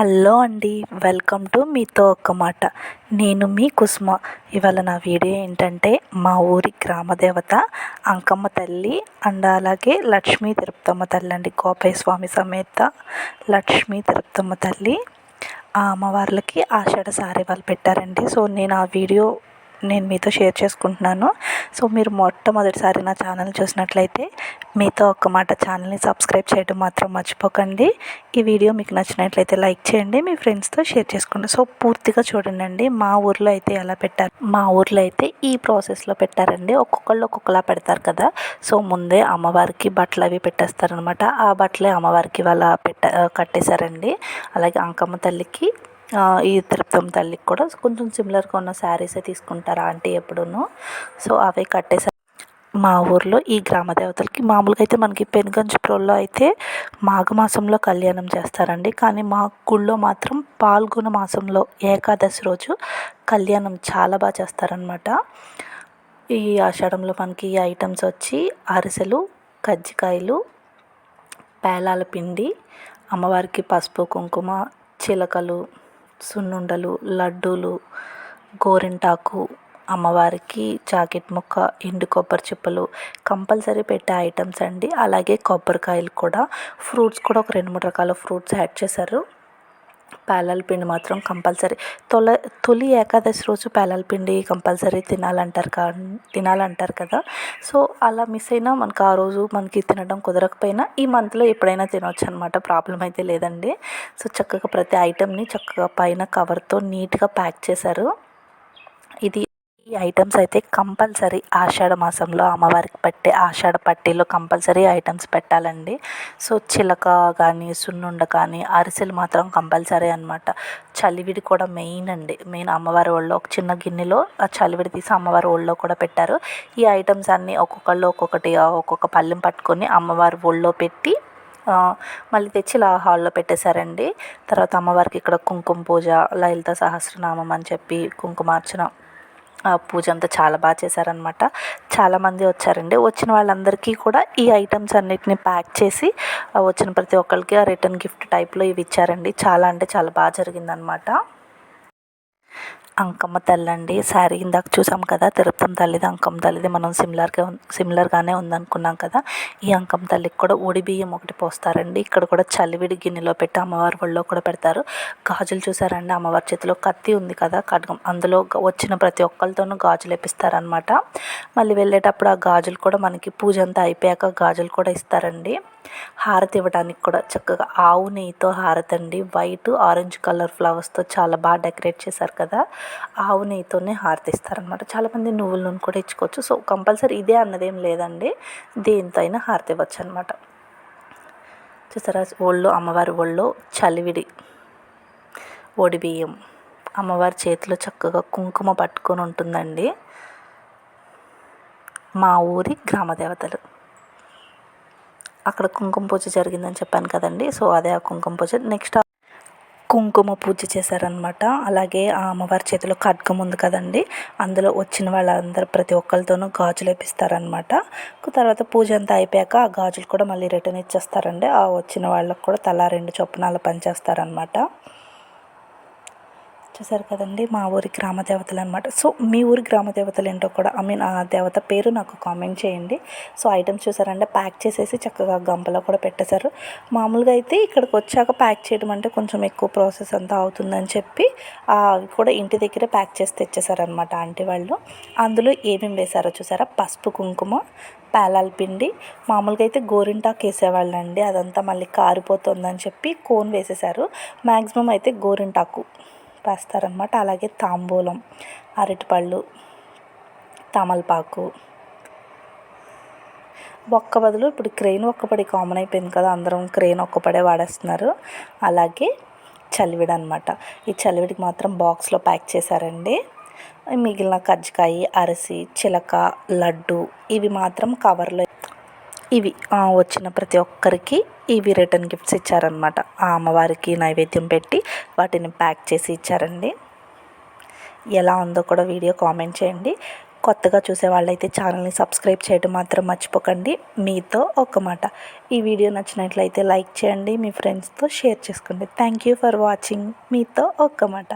Hello అండి welcome to మీతో ఒక్క మాట. నేను మీ కుసుమ. ఇవాళ నా వీడియో ఏంటంటే మా ఊరి గ్రామదేవత అంకమ్మ తల్లి అండ్ అలాగే లక్ష్మీ తిరుపతమ్మ తల్లి అండి గోపయ్య స్వామి సమేత లక్ష్మీ తిరుపతమ్మ తల్లి. ఆ అమ్మవార్లకి ఆషాఢ సారీ వాళ్ళు పెట్టారండి. సో నేను ఆ వీడియో నేను మీతో షేర్ చేసుకుంటున్నాను. సో మీరు మొట్టమొదటిసారి నా ఛానల్ చూసినట్లయితే మీతో ఒక్క మాట ఛానల్ని సబ్స్క్రైబ్ చేయడం మాత్రం మర్చిపోకండి. ఈ వీడియో మీకు నచ్చినట్లయితే లైక్ చేయండి మీ ఫ్రెండ్స్తో షేర్ చేసుకోండి. సో పూర్తిగా చూడండి మా ఊర్లో అయితే ఎలా పెట్టారు? మా ఊర్లో అయితే ఈ ప్రాసెస్లో పెట్టారండి. ఒక్కొక్కళ్ళు ఒక్కొక్కలా పెడతారు కదా. సో ముందే అమ్మవారికి బట్టలు అవి పెట్టేస్తారనమాట. ఆ బట్టలే అమ్మవారికి వాళ్ళ పెట్ట కట్టేశారండి. అలాగే అంకమ్మ తల్లికి ఈ తిరుపతం తల్లికి కూడా కొంచెం సిమిలర్గా ఉన్న శారీసే తీసుకుంటారు ఆంటీ ఎప్పుడూ సో అవే కట్టేసారు మా ఊర్లో ఈ గ్రామ దేవతలకి మామూలుగా అయితే మనకి పెనుగంచిప్రోల్లో అయితే మాఘమాసంలో కళ్యాణం చేస్తారండి. కానీ మా గుళ్ళో మాత్రం పాల్గొన మాసంలో ఏకాదశి రోజు కళ్యాణం చాలా బాగా చేస్తారనమాట ఈ ఆషాఢంలో మనకి ఈ ఐటమ్స్ వచ్చి అరిసెలు కజ్జికాయలు పేలాల పిండి అమ్మవారికి పసుపు కుంకుమ చిలకలు సున్నుండలు లడ్డూలు గోరింటాకు అమ్మవారికి జాకెట్ ముక్క ఎండు కొబ్బరి చిప్పలు కంపల్సరీ పెట్టే ఐటమ్స్ అండి. అలాగే కొబ్బరికాయలు కూడా. ఫ్రూట్స్ కూడా ఒక రెండు మూడు రకాల ఫ్రూట్స్ యాడ్ చేశారు. పేలాల పిండి మాత్రం కంపల్సరీ. తొల తొలి ఏకాదశి రోజు పేలాల పిండి కంపల్సరీ తినాలంటారు కా తినాలంటారు కదా. సో అలా మిస్ అయినా మనకు ఆ రోజు మనకి తినడం కుదరకపోయినా ఈ మంత్లో ఎప్పుడైనా తినవచ్చు అనమాట ప్రాబ్లం అయితే లేదండి. సో చక్కగా ప్రతి ఐటెంని చక్కగా పైన కవర్తో నీట్గా ప్యాక్ చేశారు. ఇది ఈ ఐటమ్స్ అయితే కంపల్సరీ ఆషాఢ మాసంలో అమ్మవారికి పట్టే ఆషాఢ పట్టీలో కంపల్సరీ ఐటమ్స్ పెట్టాలండి. సో చిలక కానీ సున్నుండ కానీ అరిసెలు మాత్రం కంపల్సరీ అనమాట చలివిడి కూడా మెయిన్ అండి. మెయిన్ అమ్మవారి ఒళ్ళో ఒక చిన్న గిన్నెలో ఆ చలివిడి తీసి అమ్మవారి ఒళ్ళో కూడా పెట్టారు. ఈ ఐటమ్స్ అన్నీ ఒక్కొక్కళ్ళు ఒక్కొక్కటి ఒక్కొక్క పళ్ళెం పట్టుకొని అమ్మవారి ఒళ్ళో పెట్టి మళ్ళీ తెచ్చి ఇలా హాల్లో పెట్టేశారండి. తర్వాత అమ్మవారికి ఇక్కడ కుంకుమ పూజ లలిత సహస్రనామం అని చెప్పి కుంకుమార్చన పూజ అంతా చాలా బాగా చేశారనమాట చాలామంది వచ్చారండి. వచ్చిన వాళ్ళందరికీ కూడా ఈ ఐటమ్స్ అన్నిటిని ప్యాక్ చేసి వచ్చిన ప్రతి ఒక్కరికి ఆ రిటర్న్ గిఫ్ట్ టైప్లో ఇవి ఇచ్చారండి. చాలా అంటే చాలా బాగా జరిగిందనమాట అంకమ్మ తల్లి అండి శారీ ఇందాక చూసాం కదా తిరుపతి తల్లిది అంకమ్మ తల్లిది మనం సిమిలర్గా సిమిలర్గానే ఉందనుకున్నాం కదా. ఈ అంకమ్మ తల్లికి కూడా ఒడి బియ్యం ఒకటి పోస్తారండి. ఇక్కడ కూడా చలివిడి గిన్నెలో పెట్టి అమ్మవారి ఒళ్ళో కూడా పెడతారు. గాజులు చూసారండి అమ్మవారి చేతిలో కత్తి ఉంది కదా ఖడ్గం. అందులో వచ్చిన ప్రతి ఒక్కరితోనూ గాజులు వేపిస్తారనమాట మళ్ళీ వెళ్ళేటప్పుడు ఆ గాజులు కూడా మనకి పూజ అంతా అయిపోయాక గాజులు కూడా ఇస్తారండి. హారతి ఇవ్వడానికి కూడా చక్కగా ఆవు నెయ్యితో హారతి అండి వైట్ ఆరెంజ్ కలర్ ఫ్లవర్స్తో చాలా బాగా డెకరేట్ చేశారు కదా. ఆవు నెయ్యితోనే హారతిస్తారనమాట చాలామంది నువ్వుల నూనె కూడా ఇచ్చుకోవచ్చు. సో కంపల్సరీ ఇదే అన్నదేం లేదండి. దేనితో అయినా హారతి ఇవ్వచ్చు అనమాట చూసారా? ఒళ్ళో అమ్మవారి ఒళ్ళో చలివిడి ఒడిబియ్యం అమ్మవారి చేతిలో చక్కగా కుంకుమ పట్టుకొని ఉంటుందండి. మా ఊరి గ్రామదేవతలు. అక్కడ కుంకుమ పూజ జరిగిందని చెప్పాను కదండి. సో అదే ఆ కుంకుమ పూజ. నెక్స్ట్ కుంకుమ పూజ చేశారనమాట అలాగే ఆ అమ్మవారి చేతిలో ఖడ్గం ఉంది కదండి. అందులో వచ్చిన వాళ్ళందరూ ప్రతి ఒక్కరితోనూ గాజులు వేపిస్తారనమాట తర్వాత పూజ అంతా అయిపోయాక ఆ గాజులు కూడా మళ్ళీ రిటర్న్ ఇచ్చేస్తారండి. ఆ వచ్చిన వాళ్ళకు కూడా తలా రెండు చొప్పున అలా పనిచేస్తారనమాట చూసారు కదండి మా ఊరి గ్రామ దేవతలు అనమాట సో మీ ఊరి గ్రామ దేవతలు ఏంటో కూడా ఐ మీన్ ఆ దేవత పేరు నాకు కామెంట్ చేయండి. సో ఐటమ్స్ చూసారంటే ప్యాక్ చేసేసి చక్కగా గంపలో కూడా పెట్టేశారు. మామూలుగా అయితే ఇక్కడికి వచ్చాక ప్యాక్ చేయడం అంటే కొంచెం ఎక్కువ ప్రాసెస్ అంతా అవుతుందని చెప్పి అవి కూడా ఇంటి దగ్గరే ప్యాక్ చేసి తెచ్చేసారనమాట ఆంటీ వాళ్ళు. అందులో ఏమేమి వేశారో చూసారా పసుపు కుంకుమ పేలాల పిండి మామూలుగా అయితే గోరింటాకు వేసేవాళ్ళండి. అదంతా మళ్ళీ కారిపోతుందని చెప్పి కోన్ వేసేసారు మ్యాక్సిమం అయితే గోరింటాకు. వేస్తారనమాట అలాగే తాంబూలం అరటిపళ్ళు తమలపాకు. ఒక్క బదులు ఇప్పుడు క్రెయిన్ ఒక్కపడి కామన్ అయిపోయింది కదా అందరం క్రెయిన్ ఒక్కపడే వాడేస్తున్నారు. అలాగే చలివిడి అనమాట ఈ చలివిడికి మాత్రం బాక్స్లో ప్యాక్ చేశారండి. మిగిలిన కజ్జికాయ అరిసి చిలక లడ్డు ఇవి మాత్రం కవర్లో ఇవి వచ్చిన ప్రతి ఒక్కరికి ఇవి రిటర్న్ గిఫ్ట్స్ ఇచ్చారనమాట ఆ అమ్మవారికి నైవేద్యం పెట్టి వాటిని ప్యాక్ చేసి ఇచ్చారండి. ఎలా ఉందో కూడా వీడియో కామెంట్ చేయండి. కొత్తగా చూసే వాళ్ళైతే ఛానల్ని సబ్స్క్రైబ్ చేయడం మాత్రం మర్చిపోకండి. మీతో ఒక మాట. ఈ వీడియో నచ్చినట్లయితే లైక్ చేయండి మీ ఫ్రెండ్స్తో షేర్ చేసుకోండి. థ్యాంక్ యూ ఫర్ వాచింగ్ మీతో ఒక్క మాట.